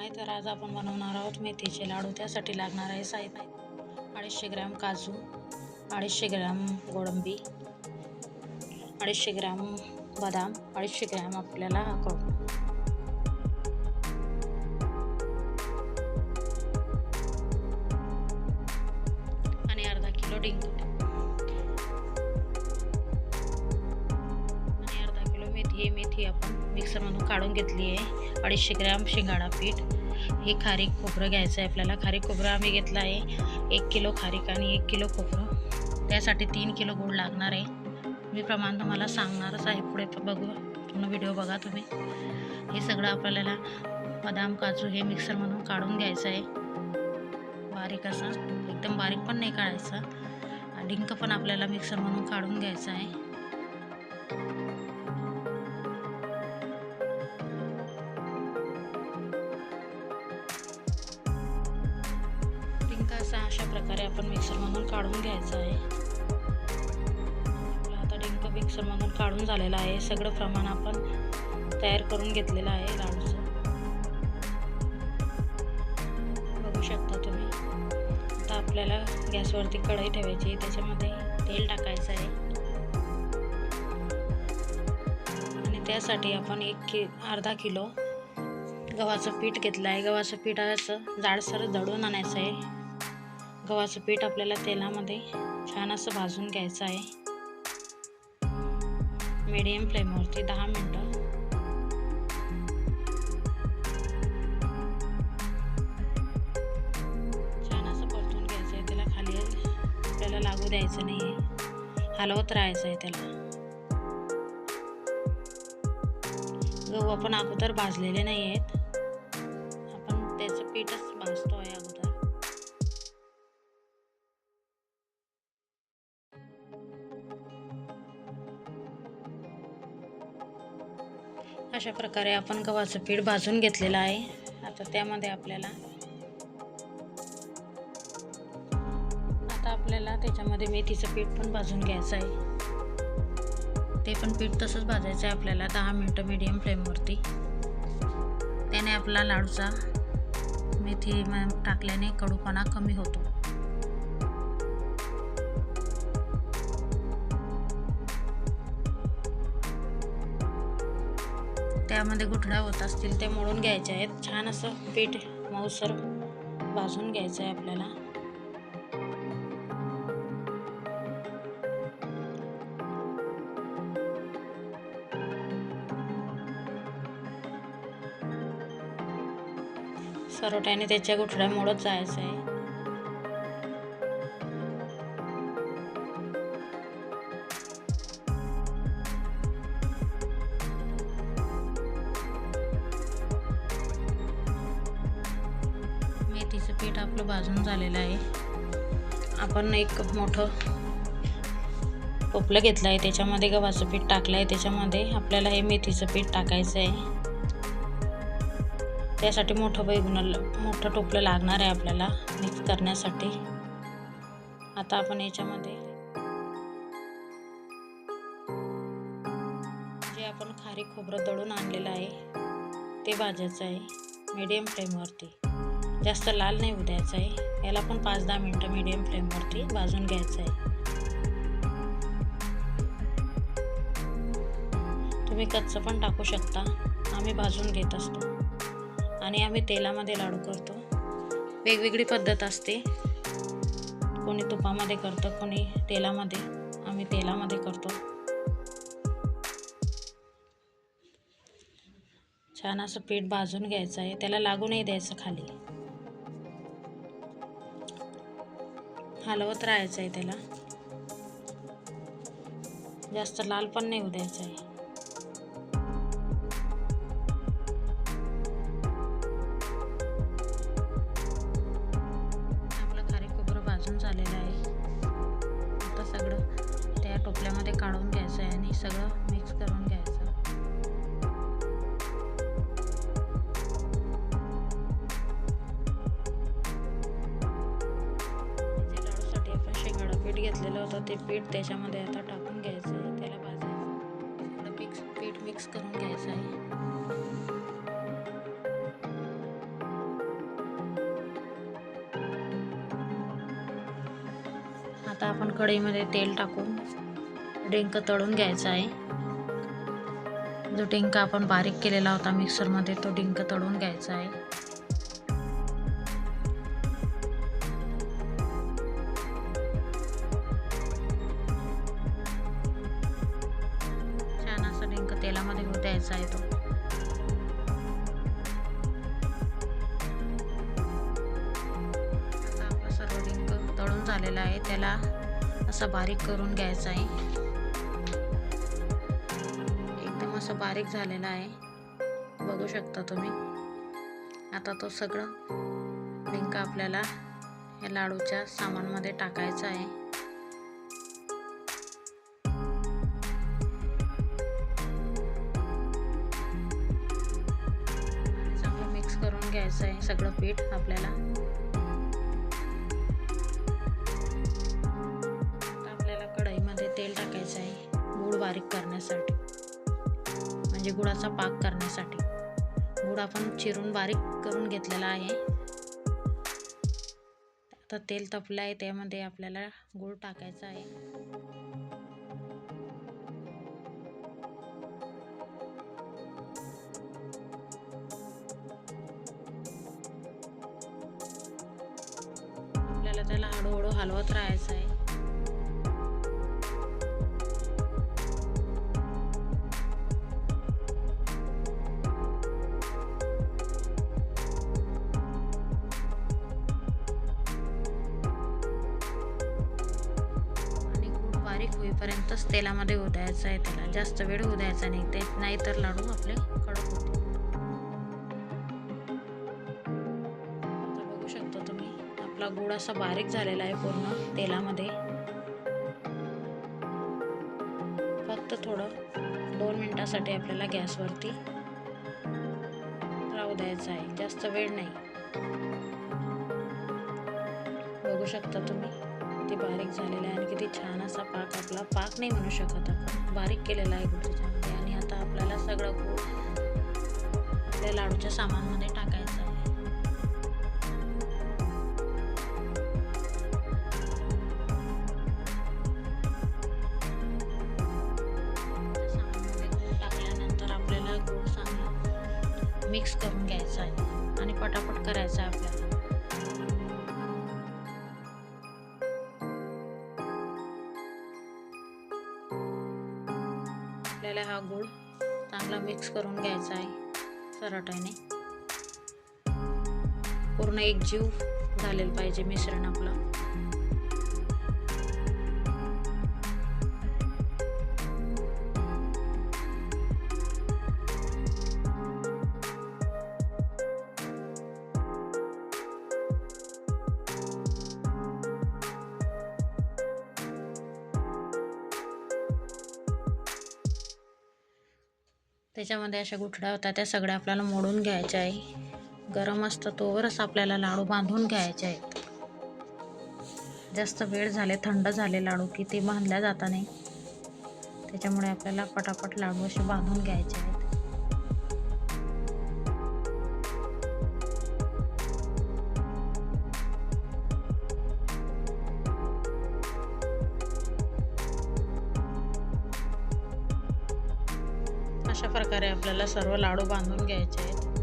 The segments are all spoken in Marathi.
आहे तर आज आपण बनवणार आहोत मेथीचे लाडू. त्यासाठी लागणार आहे साहित्य. अडीचशे ग्रॅम काजू अडीचशे ग्रॅम गोडंबी अडीचशे ग्रॅम बदाम अडीचशे ग्रॅम आपल्याला अक्रोड आणि अर्धा किलो डिंक ही आपण मिक्सरमधून काढून घेतली आहे. अडीचशे ग्रॅम शिंगाडा पीठ. हे खारीक खोबरं घ्यायचं आहे आपल्याला. खारीक खोबरं आम्ही घेतलं आहे. एक किलो खारीक आणि एक किलो खोबरं. त्यासाठी तीन किलो गुळ लागणार आहे. मी प्रमाण तुम्हाला सांगणारच आहे. पुढे बघू. पूर्ण व्हिडिओ बघा तुम्ही. हे सगळं आपल्याला बदाम काजू हे मिक्सरमधून काढून घ्यायचं आहे बारीक असा. एकदम बारीक पण नाही काढायचा. डिंक पण आपल्याला मिक्सरमधून काढून घ्यायचं आहे. डिंक अशा प्रकारे आपण मिक्सरमधून काढून घ्यायचं आहे. आपला आता डिंक मिक्सरमधून काढून झालेला आहे. सगळं प्रमाण आपण तयार करून घेतलेलं आहे लाडूचं. बघू शकता तुम्ही. आता आपल्याला गॅसवरती कढई ठेवायची. त्याच्यामध्ये तेल टाकायचं आहे. आणि त्यासाठी आपण एक कि अर्धा किलो गव्हाचं पीठ घेतलं आहे. गव्हाचं पीठ असं जाडसर दळून आणायचं आहे. गव्हाचं पीठ आपल्याला तेलामध्ये छान असं भाजून घ्यायचं आहे. मीडियम फ्लेमवरती दहा मिनटं. छान असं परतून घ्यायचं आहे त्याला खाली. आपल्याला लागू द्यायचं नाही आहे हलवत राहायचं आहे त्याला. गहू आपण अगोदर भाजलेले नाही आहेत प्रकारे आपण गव्हाचं पीठ भाजून घेतलेलं आहे. आता त्यामध्ये आपल्याला आता आपल्याला त्याच्यामध्ये मेथीचं पीठ पण भाजून घ्यायचं आहे. ते पण पीठ तसंच भाजायचं आहे आपल्याला दहा मिनटं मीडियम फ्लेमवरती त्याने आपला लाडूचा मेथी टाकल्याने कडूपणा कमी होतो. त्यामध्ये गुठळ्या होत असतील ते मोडून घ्यायचे आहेत. छान असं पीठ मऊसर भाजून घ्यायचं आहे आपल्याला. सरोट्याने त्याच्या गुठळ्या मोडत जायचं आहे पीठ आपलं भाजून झालेलं आहे. आपण एक मोठं टोपलं घेतलं आहे त्याच्यामध्ये गव्हाचं पीठ टाकलं आहे त्याच्यामध्ये आपल्याला हे मेथीचं पीठ टाकायचं आहे त्यासाठी मोठं बैगुन मोठं टोपलं लागणार आहे आपल्याला मिक्स करण्यासाठी. आता आपण याच्यामध्ये जे आपण खारी खोबरं दळून आणलेलं आहे ते भाजायचं आहे. मीडियम फ्लेमवरती. जास्त लाल नाही होऊ द्यायचं आहे. याला पण पाच दहा मिनटं मीडियम फ्लेमवरती भाजून घ्यायचं आहे तुम्ही कच्चं पण टाकू शकता. आम्ही भाजून घेत असतो. आणि आम्ही तेलामध्ये लाडू करतो. वेगवेगळी पद्धत असते. कोणी तुपामध्ये करतं कोणी तेलामध्ये. आम्ही तेलामध्ये करतो. छान असं पीठ भाजून घ्यायचं आहे. त्याला लागू नाही द्यायचं खाली. हलवत राहायचं आहे त्याला. जास्त लाल पण नाही होऊ द्यायचं आहे घेतलेलं होतं ते पीठ त्याच्यामध्ये आता टाकून घ्यायचं आहे त्याला भाजायचं मिक्स पीठ मिक्स करून घ्यायचं आहे. आता आपण कढईमध्ये तेल टाकून डिंक तळून घ्यायचं आहे. जो डिंक आपण बारीक केलेला होता मिक्सरमध्ये तो डिंक तळून घ्यायचा आहे. करायचा आहे तो. आता आपला सर्व डिंक तळून झालेला आहे. त्याला असा बारीक करून घ्यायचा आहे. एकदम असं बारीक झालेला आहे. बघू शकता तुम्ही. आता तो सगळं डिंक आपल्याला या लाडूच्या सामानमध्ये टाकायचं आहे. सगळं पीठ आपल्याला. आपल्याला कढईमध्ये तेल टाकायचं आहे गूळ बारीक करण्यासाठी. म्हणजे गुळाचा पाक करण्यासाठी. गूळ आपण चिरून बारीक करून घेतलेला आहे. आता तेल तपलं आहे त्यामध्ये आपल्याला गूळ टाकायचा आहे. आपल्याला त्याला हळूहळू हलवत राहायचं आहे आणि गूळ बारीक होईपर्यंतच तेलामध्ये होऊ द्यायचं आहे त्याला. जास्त वेळ होऊ द्यायचा नाही. ते नाहीतर लाडू आपले कडक होते बघू शकता तुम्ही. आपला गूळ असा बारीक झालेला आहे पूर्ण तेलामध्ये. फक्त थोडं दोन मिनटासाठी आपल्याला गॅसवरती राहू द्यायचं आहे. जास्त वेळ नाही. बघू शकता तुम्ही किती बारीक झालेला आहे आणि किती छान असा पाक आपला. पाक नाही म्हणू शकत आपण. बारीक केलेला आहे गुळ त्याच्यामध्ये आणि आता आपल्याला सगळं गूळ आपल्या लाडूच्या सामानमध्ये टाकायचं मिक्स करून घ्यायचा आहे. आणि पटापट करायचं आहे आपल्याला. आपल्याला हा गूळ चांगला मिक्स करून घ्यायचा आहे सराट्याने पूर्ण एक जीव झालेलं पाहिजे मिश्रण आपलं. त्याच्यामध्ये अशा गुठळ्या होत्या त्या सगळ्या आपल्याला मोडून घ्यायच्या आहे. गरम असतं तोवरच आपल्याला लाडू बांधून घ्यायचे आहेत. जास्त वेळ झाले थंड झाले लाडू की ते बांधल्या जाता नाही. त्याच्यामुळे आपल्याला पटापट लाडू असे बांधून घ्यायचे आहेत. आपल्याला सर्व लाडू बांधून घ्यायचे आहेत.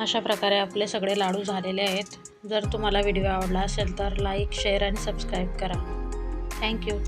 अशा प्रकारे आपले सगळे लाडू झालेले आहेत. जर तुम्हाला व्हिडिओ आवडला असेल तर लाईक शेअर आणि सबस्क्राईब करा. Thank you